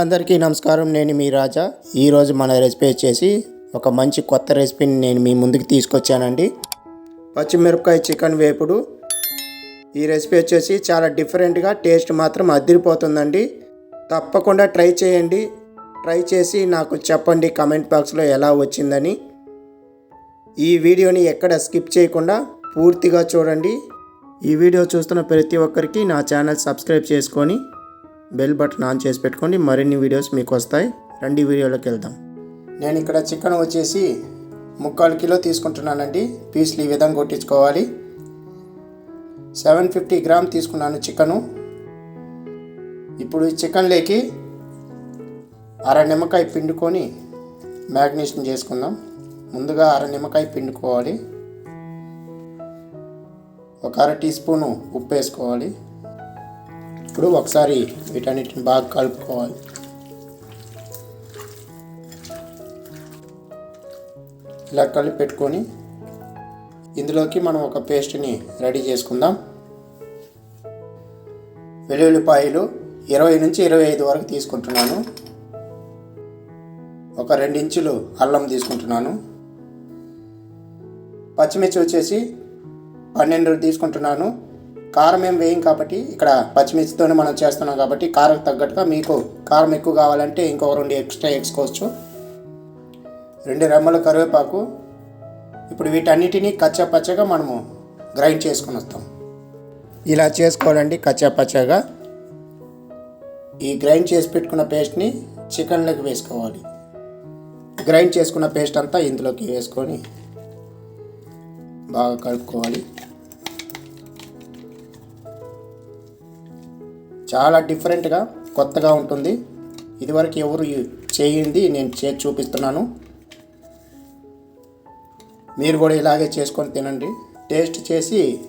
అందరికీ నమస్కారం. నేను మీ రాజా. ఈరోజు మన రెసిపీ వచ్చేసి ఒక మంచి కొత్త రెసిపీని నేను మీ ముందుకు తీసుకొచ్చానండి. పచ్చిమిరపకాయ చికెన్ వేపుడు. ఈ రెసిపీ వచ్చేసి చాలా డిఫరెంట్గా టేస్ట్ మాత్రం అదిరిపోతుందండి. తప్పకుండా ట్రై చేయండి. ట్రై చేసి నాకు చెప్పండి కమెంట్ బాక్స్లో ఎలా వచ్చిందని. ఈ వీడియోని ఎక్కడ స్కిప్ చేయకుండా పూర్తిగా చూడండి. ఈ వీడియో చూస్తున్న ప్రతి ఒక్కరికి నా ఛానల్ సబ్స్క్రైబ్ చేసుకొని బెల్ బటన్ ఆన్ చేసి పెట్టుకోండి. మరిన్ని వీడియోస్ మీకు వస్తాయి. రెండు వీడియోలోకి వెళ్దాం. నేను ఇక్కడ చికెన్ వచ్చేసి ముక్కాలు కిలో తీసుకుంటున్నానండి. పీసులు ఈ విధంగా కొట్టించుకోవాలి. సెవెన్ ఫిఫ్టీ గ్రామ్ తీసుకున్నాను చికెను. ఇప్పుడు ఈ చికెన్లోకి అర నిమ్మకాయ పిండుకొని మ్యాగ్నేషన్ చేసుకుందాం. ముందుగా అర నిమ్మకాయ పిండుకోవాలి. ఒక అర టీ స్పూను ఉప్పు వేసుకోవాలి. ఇప్పుడు ఒకసారి వీటన్నిటిని బాగా కలుపుకోవాలి. ఇలా కలిపి పెట్టుకొని ఇందులోకి మనం ఒక పేస్ట్ని రెడీ చేసుకుందాం. వెల్లుల్లిపాయలు ఇరవై నుంచి ఇరవై ఐదు వరకు తీసుకుంటున్నాను. ఒక రెండు ఇంచులు అల్లం తీసుకుంటున్నాను. పచ్చిమిర్చి వచ్చేసి పన్నెండు తీసుకుంటున్నాను. కారం ఏం వేయం కాబట్టి ఇక్కడ పచ్చిమిర్చితోనే మనం చేస్తున్నాం కాబట్టి కారం తగ్గట్టుగా మీకు కారం ఎక్కువ కావాలంటే ఇంకో రెండు ఎక్స్ట్రా వేసుకోవచ్చు రెండు రెమ్మల కరివేపాకు. ఇప్పుడు వీటన్నిటినీ కచ్చా పచ్చగా మనము గ్రైండ్ చేసుకొని వస్తాం. ఇలా చేసుకోవాలండి కచ్చా పచ్చగా. ఈ గ్రైండ్ చేసి పెట్టుకున్న పేస్ట్ని చికెన్లోకి వేసుకోవాలి. గ్రైండ్ చేసుకున్న పేస్ట్ అంతా ఇందులోకి వేసుకొని బాగా కలుపుకోవాలి. చాలా డిఫరెంట్గా కొత్తగా ఉంటుంది. ఇదివరకు ఎవరు చేయింది నేను చేసి చూపిస్తున్నాను. మీరు కూడా ఇలాగే చేసుకొని తినండి. టేస్ట్ చేసి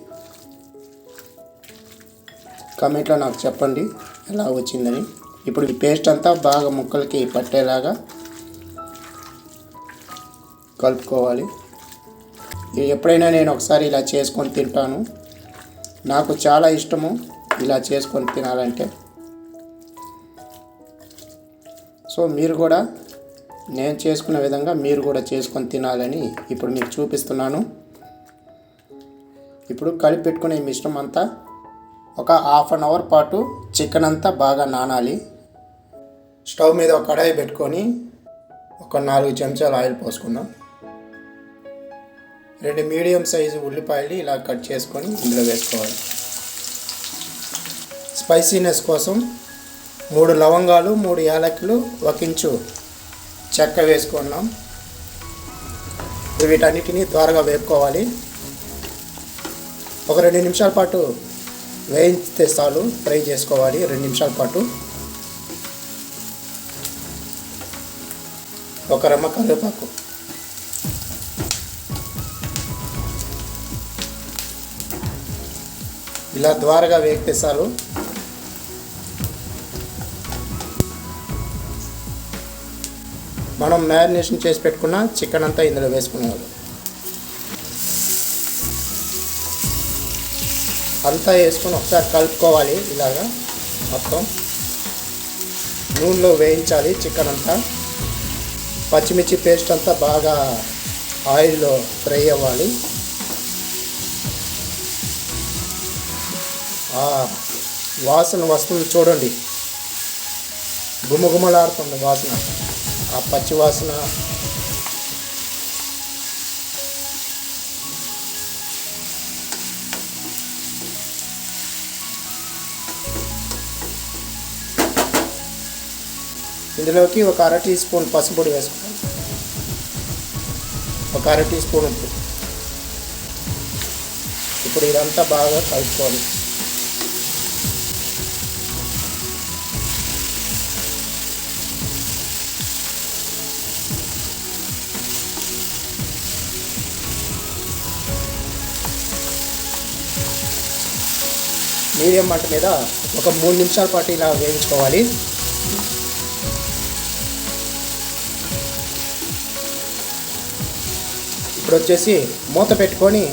కమెంట్లో నాకు చెప్పండి ఎలా వచ్చిందని. ఇప్పుడు ఈ పేస్ట్ అంతా బాగా ముక్కలకి పట్టేలాగా కలుపుకోవాలి. ఇది ఎప్పుడైనా నేను ఒకసారి ఇలా చేసుకొని తింటాను. నాకు చాలా ఇష్టము. ఇలా చేసుకొని తినాలంటే. సో మీరు కూడా నేను చేసుకున్న విధంగా మీరు కూడా చేసుకొని తినాలని ఇప్పుడు మీకు చూపిస్తున్నాను. ఇప్పుడు కలిపి పెట్టుకునే మిశ్రమం అంతా ఒక హాఫ్ అన్ అవర్ పాటు చికెన్ అంతా బాగా నానాలి. స్టవ్ మీద ఒక కడాయి పెట్టుకొని ఒక నాలుగు చెంచాలు ఆయిల్ పోసుకుందాం. రెండు మీడియం సైజు ఉల్లిపాయలు ఇలా కట్ చేసుకొని ఇందులో వేసుకోవాలి. స్పైసీనెస్ కోసం మూడు లవంగాలు మూడు యాలకులు ఒక ఇంచు చెక్క వేసుకున్నాం. వీటన్నిటిని త్వరగా వేపుకోవాలి. ఒక రెండు నిమిషాల పాటు వేయించితే చాలు ఫ్రై చేసుకోవాలి. రెండు నిమిషాల పాటు. ఒక రెమ్మ కరివేపాకు. ఇలా ద్వారగా వేగితే చాలు. మనం మ్యారినేషన్ చేసి పెట్టుకున్న చికెన్ అంతా ఇందులో వేసుకునేవాళ్ళు. అంతా వేసుకొని ఒకసారి కలుపుకోవాలి ఇలాగా మొత్తం. నూనెలో వేయించాలి చికెన్ అంతా. పచ్చిమిర్చి పేస్ట్ అంతా బాగా ఆయిల్లో ఫ్రై అవ్వాలి. వాసన వస్తుంది చూడండి. గుమగుమలాడుతుంది వాసన. ఆ పచ్చి వాసన. ఇందులోకి ఒక అర టీ స్పూన్ పసుపొడి వేసుకుంటాం ఒక అర టీ స్పూన్ ఉప్పు. ఇప్పుడు ఇదంతా బాగా కలుపుకోవాలి. మీడియం మంట మీద ఒక మూడు నిమిషాల పాటు ఇలా వేయించుకోవాలి. ఇప్పుడు వచ్చేసి మూత పెట్టుకొని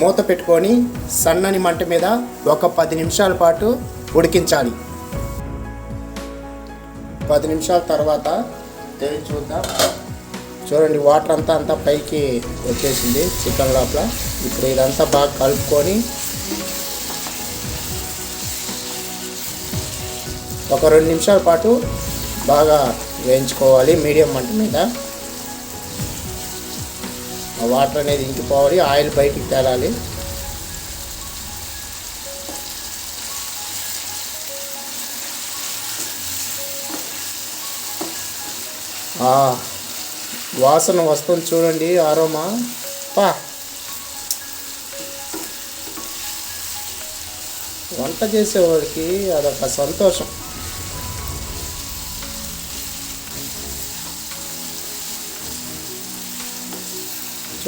మూత పెట్టుకొని సన్నని మంట మీద ఒక పది నిమిషాల పాటు ఉడికించాలి. పది నిమిషాల తర్వాత తెరిచి చూద్దాం. చూడండి వాటర్ అంతా అంతా పైకి వచ్చేసింది చికెన్ లోపల. ఇప్పుడు ఇదంతా బాగా కలుపుకొని ఒక రెండు నిమిషాల పాటు బాగా వేయించుకోవాలి మీడియం మంట మీద. ఆ వాటర్ అనేది ఇంకిపోవాలి ఆయిల్ బయటికి తేలాలి. ఆ, వాసన వస్తుంది చూడండి ఆరోమా. పా. వంట చేసేవాడికి అదొక సంతోషం.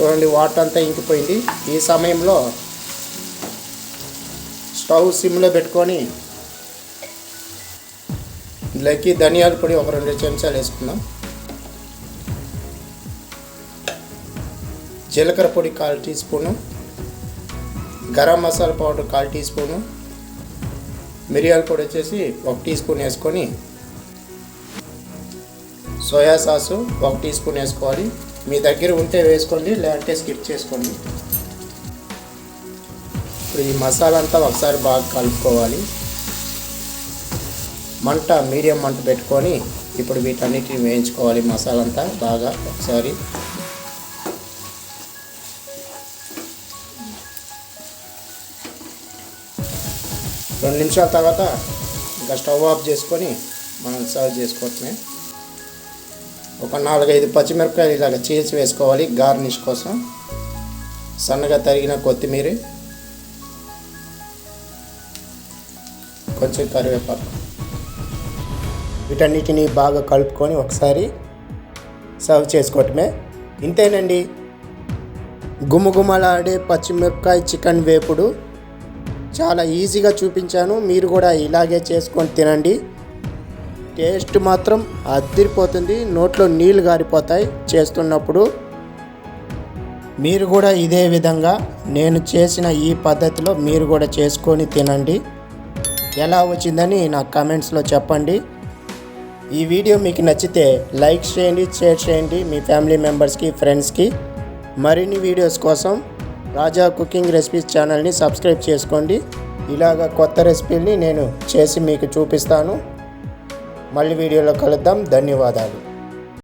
చూడండి వాటర్ అంతా ఇంకిపోయింది. ఈ సమయంలో స్టవ్ సిమ్లో పెట్టుకొని ఇందులోకి ధనియాల పొడి ఒక రెండు చెంచాలు వేసుకుందాం. జీలకర్ర పొడి కాల్ teaspoon garam masala powder కాల్ టీ స్పూను మిరియాల పొడి వచ్చేసి ఒక టీ స్పూన్ వేసుకొని సోయా సాసు ఒక టీ స్పూన్ వేసుకోవాలి. మీ దగ్గర ఉంటే వేసుకోండి లేదంటే స్కిప్ చేసుకోండి. ఇప్పుడు ఈ మసాలా అంతా ఒకసారి బాగా కలుపుకోవాలి. మంట మీడియం మంట పెట్టుకొని ఇప్పుడు వీటన్నిటిని వేయించుకోవాలి మసాలా అంతా బాగా ఒకసారి. రెండు నిమిషాల తర్వాత ఇంకా స్టవ్ ఆఫ్ చేసుకొని మనం సర్వ్ చేసుకోవటమే. ఒక నాలుగైదు పచ్చిమిరపకాయలు ఇలాగ చీల్చి వేసుకోవాలి గార్నిష్ కోసం. సన్నగా తరిగిన కొత్తిమీర. కొంచెం కరివేపాకు. వీటన్నిటిని బాగా కలుపుకొని ఒకసారి సర్వ్ చేసుకోవటమే. ఇంతేనండి. గుమగుమలాడే పచ్చిమిరపకాయ చికెన్ వేపుడు. చాలా ఈజీగా చూపించాను. మీరు కూడా ఇలాగే చేసుకొని తినండి. టేస్ట్ మాత్రం అద్దరిపోతుంది నోట్లో నీళ్ళు గారిపోతాయి చేస్తున్నప్పుడు. మీరు కూడా ఇదే విధంగా నేను చేసిన ఈ పద్ధతిలో మీరు కూడా చేసుకొని తినండి. ఎలా వచ్చిందని నా కమెంట్స్లో చెప్పండి. ఈ వీడియో మీకు నచ్చితే లైక్ చేయండి షేర్ చేయండి మీ ఫ్యామిలీ మెంబర్స్కి ఫ్రెండ్స్కి. మరిన్ని వీడియోస్ కోసం రాజా కుకింగ్ రెసిపీస్ ఛానల్ని సబ్స్క్రైబ్ చేసుకోండి. ఇలాగ కొత్త రెసిపీని నేను చేసి మీకు చూపిస్తాను. మళ్ళీ వీడియోలో కలుద్దాం. ధన్యవాదాలు.